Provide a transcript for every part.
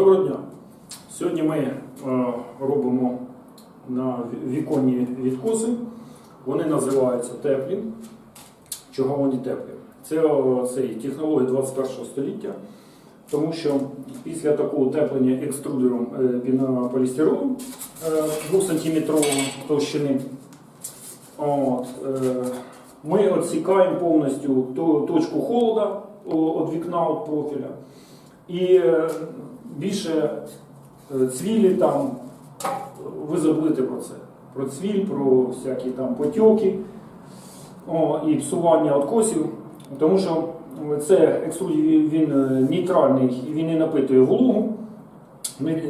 Доброго дня. Сьогодні ми е, робимо на віконні відкоси. Вони називаються теплі. Чого вони теплі? Це о, цей, технологія 21 століття, тому що після такого утеплення екструдером е, пінополістиролу е, 2 см товщини от, е, ми відсікаємо повністю точку холода від вікна від профіля. І е, більше е, цвілі там, ви забудете про це. Про цвіль, про всякі там потьоки о, і псування откосів. Тому що це екструдій він е, нейтральний, і він не напитує вологу,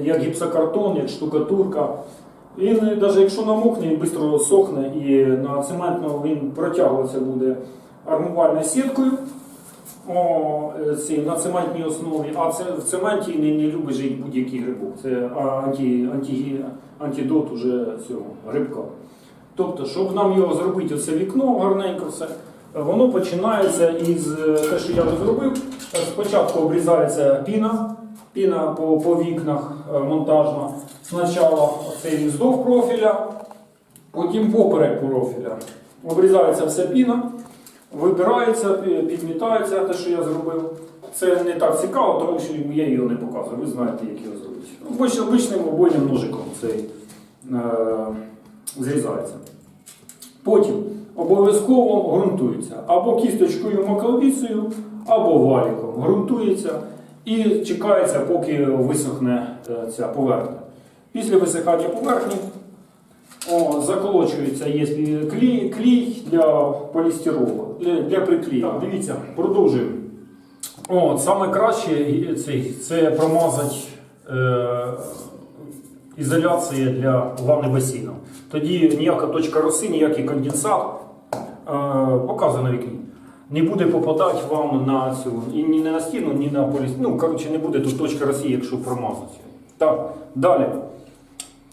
як гіпсокартон, як штукатурка. Він, навіть якщо намокне, він швидко сохне і на цементно він протягуватися буде армувальною сіткою о, е, ці, на цементній основі, а це в цементі не, не любить жити будь-який грибок. Це анті, анті, антидот уже цього грибка. Тобто, щоб нам його зробити, оце вікно гарненько все, воно починається із е, те, що я тут зробив. Е, Спочатку обрізається піна, піна по, по вікнах е, монтажна. Спочатку цей вздов профіля, потім поперек профіля. Обрізається вся піна. Вибирається, підмітається те, що я зробив. Це не так цікаво, тому що я його не показую. Ви знаєте, як його зробити. Обичним обойним ножиком цей е, зрізається. Потім обов'язково ґрунтується або кісточкою макалвіцею, або валіком. Ґрунтується і чекається, поки висохне е, ця поверхня. Після висихання поверхні о, заколочується є клей, клей для полістиролу, для, для приклею. Так, дивіться, продовжуємо. О, саме краще цей, це промазати е, ізоляція для ванни басейну. Тоді ніяка точка роси, ніякий конденсат е, показує на вікні. Не буде попадати вам на цю і ні на стіну, ні на поліс. Ну, коротше, не буде тут точка роси, якщо промазати. Так, далі.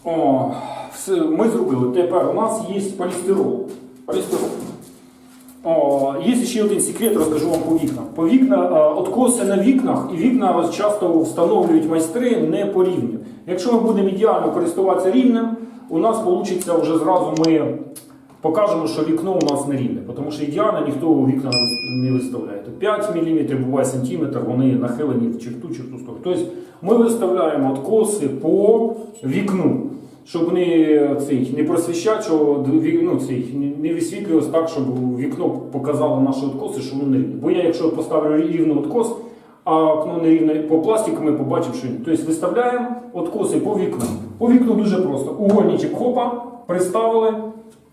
О, все, ми зробили. Тепер у нас є полістирол. Полістирол. О, є ще один секрет, розкажу вам по вікнам. По вікна, е, откоси на вікнах, і вікна часто встановлюють майстри не по рівню. Якщо ми будемо ідеально користуватися рівнем, у нас вийде вже зразу ми покажемо, що вікно у нас не рівне. Тому що ідеально ніхто у вікна не виставляє. То 5 мм, буває сантиметр, вони нахилені в черту, черту сторону. Тобто ми виставляємо откоси по вікну. Щоб вони цей, не просвіщати, що ну, цей, не- висвітлювалося так, щоб вікно показало наші откоси, що воно не рівне. Бо я, якщо поставлю рівний откос, а окно не рівне по пластику, ми побачимо, що ні. Тобто виставляємо откоси по вікну. По вікну дуже просто. Угольничок хопа, приставили,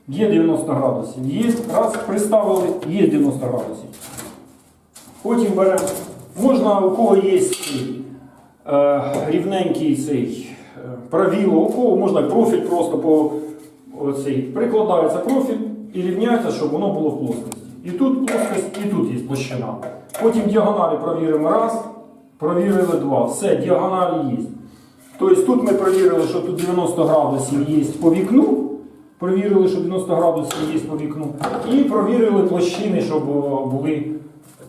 є 90 градусів. Є, раз, приставили, є 90 градусів. Потім беремо, можна у кого є е, рівненький цей е, правіло, у можна профіль просто по оцей, прикладається профіль і рівняється, щоб воно було в плоскості. І тут плоскость, і тут є площина. Потім діагоналі провіримо раз, провірили два. Все, діагоналі є. Тобто тут ми провірили, що тут 90 градусів є по вікну. Провірили, що 90 градусів є по вікну. І провірили площини, щоб були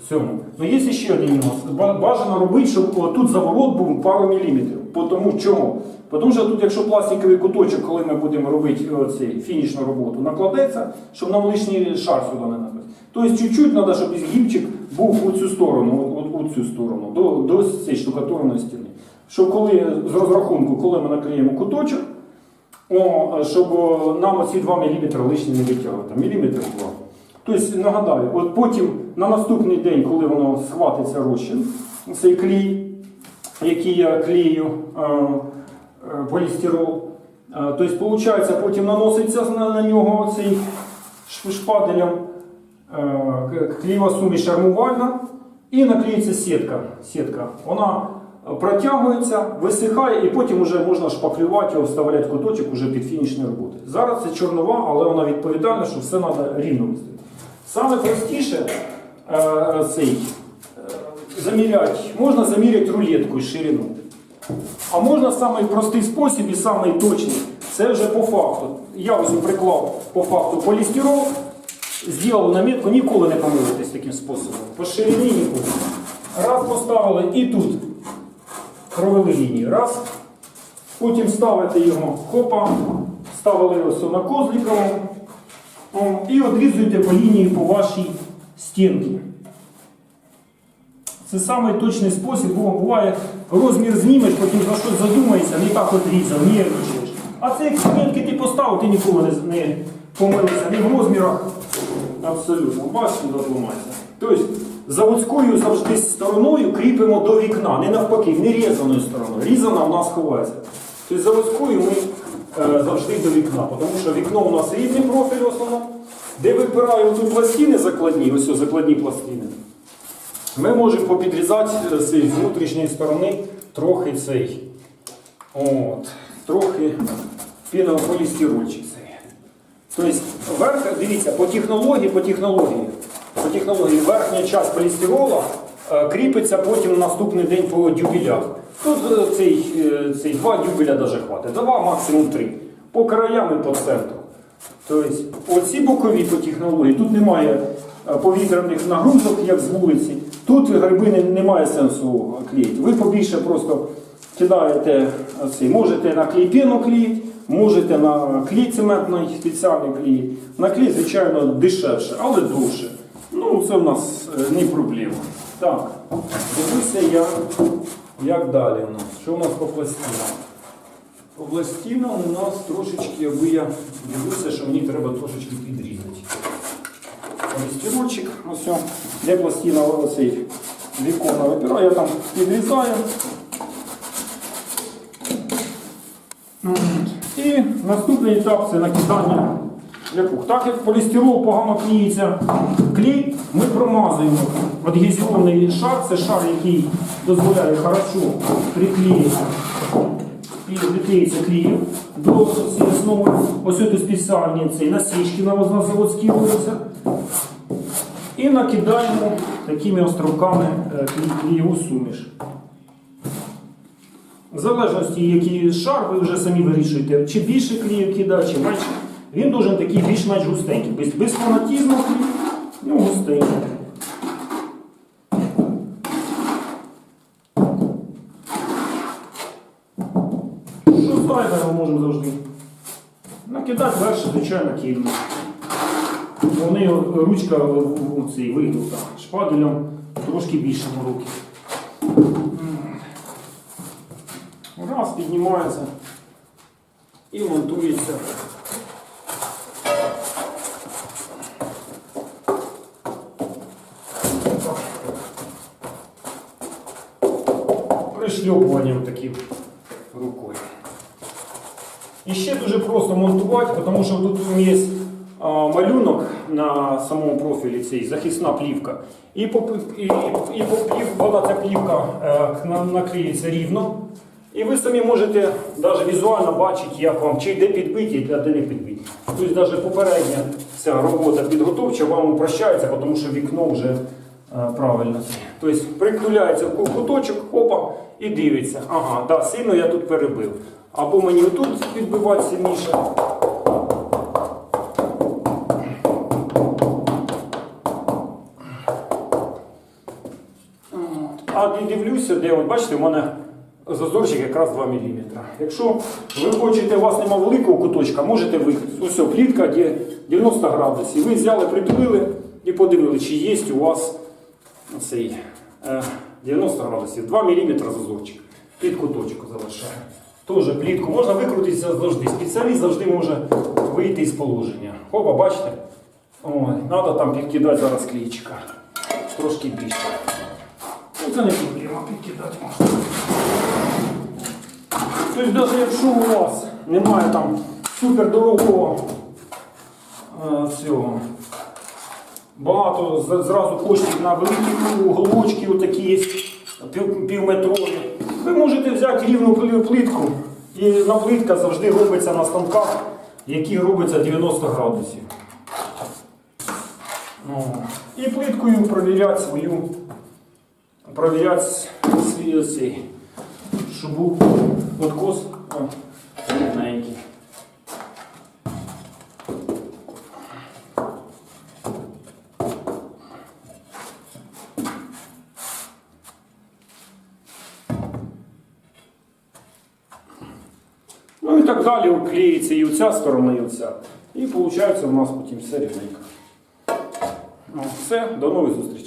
в цьому. Ну є ще один нюанс. Бажано робити, щоб тут заворот був пару міліметрів. Тому чому? Тому що тут, якщо пластиковий куточок, коли ми будемо робити о, цей, фінішну роботу, накладеться, щоб нам лишній шар сюди не накладати. Тобто чуть-чуть треба, щоб гіпчик був у цю сторону, от, у цю сторону, до, до цієї штукатурної стіни. Щоб коли з розрахунку, коли ми наклеїмо куточок, о, щоб нам оці 2 мм лишні не витягувати. Міліметр 2. Тобто, нагадаю, от потім на наступний день, коли воно схватиться розчин, цей клей, який я клею е, е, полістирол, е, тобто, виходить, потім наноситься на, нього цей ш- шпателем е, к- клеєва суміш армувальна і наклеїться сітка. сітка. Вона протягується, висихає і потім вже можна шпаклювати його, вставляти куточок уже під фінішні роботи. Зараз це чорнова, але вона відповідальна, що все треба рівно виставити. Саме простіше е, цей, е, заміряти, можна заміряти рулеткою ширину. А можна самий простий спосіб і самий точний. Це вже по факту. Я ось приклав по факту полістирол, зробив намітку, ніколи не помилитесь таким способом. По ширині ніколи. Раз поставили і тут провели лінію. Раз. Потім ставите його, хопа, ставили ось на козліковому і одрізуєте по лінії по вашій стінці. Це самий точний спосіб, бо буває розмір знімеш, потім за щось задумаєшся, не так одрізав, нервничаєш. А це експериментки ти поставив, ти ніколи не, не помилився, ні в розмірах. Абсолютно. Куди зламається. Тобто заводською завжди стороною кріпимо до вікна, не навпаки, не різаною стороною. Різана у нас ховається. Тобто заводською ми е, завжди до вікна, тому що вікно у нас рівний профіль в основному, де випираю тут пластини закладні, ось закладні пластини. Ми можемо попідрізати з внутрішньої сторони трохи цей. От, трохи пінополістирольчик цей. Тобто, верх, дивіться, по технології, по технології, по технології верхня частина полістирола е, кріпиться потім на наступний день по дюбелях. Тут е, цей, е, цей два дюбеля даже хватить, два, максимум три. По краям і по центру. Тобто, оці бокові по технології, тут немає повітряних нагрузок, як з вулиці. Тут гриби не, немає сенсу клеїти. Ви побільше просто кидаєте оцей, можете на клейпену клеїти, можете на клей цементний спеціальний клеїти. На клей, звичайно, дешевше, але довше. Ну, це в нас е, не проблема. Так, дивися, як, як далі у нас. Що у нас по пластинам? По пластинам у нас трошечки, аби я дивлюся, що мені треба трошечки підрізати. Полістирольчик, ось, де пластина оцей вікона випираю, я там підрізаю. І наступний етап це накидання ляпух. Так як полістирол погано клеїться, клей ми промазуємо. Адгезіонний шар це шар, який дозволяє хорошо приклеїти і приклеїться клеєм до основи. Ось тут спеціальні ці насічки на заводські робляться. І накидаємо такими островками е, суміш. В залежності, який шар, ви вже самі вирішуєте, чи більше клею кидати, чи менше. Він должен такий більш-менш густенький. Без, без фанатізму, ну густенький. Що з драйвером можемо завжди? Накидати легше, звичайно, кільно. Вони ручка цей вигнута. Шпаделем трошки більше на руки. Раз, піднімається і монтується. Пришльопуванням таким рукою. І ще дуже просто монтувати, тому що тут є малюнок на самому профілі цей, захисна плівка. І по, і, і по ця плівка е, рівно. І ви самі можете навіть візуально бачити, як вам чи де підбиті, а де не підбиті. Тобто навіть попередня ця робота підготовча вам упрощається, тому що вікно вже е, правильно. Тобто притуляється в куточок, опа, і дивиться. Ага, да, сильно я тут перебив. Або мені отут підбивати сильніше. А дивлюся, де от бачите, у мене зазорчик якраз 2 мм. Якщо ви хочете, у вас немає великого куточка, можете ви. Ось плітка де 90 градусів. Ви взяли, притулили і подивили, чи є у вас цей е, 90 градусів. 2 мм зазорчик. Під куточку залишаю. Теж плітку можна викрутитися завжди. Спеціаліст завжди може вийти із положення. Опа, бачите? Ой, треба там підкидати зараз клейчика. Трошки більше. Ну, це не проблема підкидати можна. Тобто, навіть якщо у вас немає там супер дорогого е, багато зразу коштів на великі уголочки, отакі є пів, півметрові, ви можете взяти рівну плитку. І на плитка завжди робиться на станках, які робиться 90 градусів. Ну, І плиткою провіряти свою провіряти свій щоб откос о, так далі клеїться і оця сторона, і оця. І виходить у нас потім все рівненько. Ну, Все, до нових зустрічей.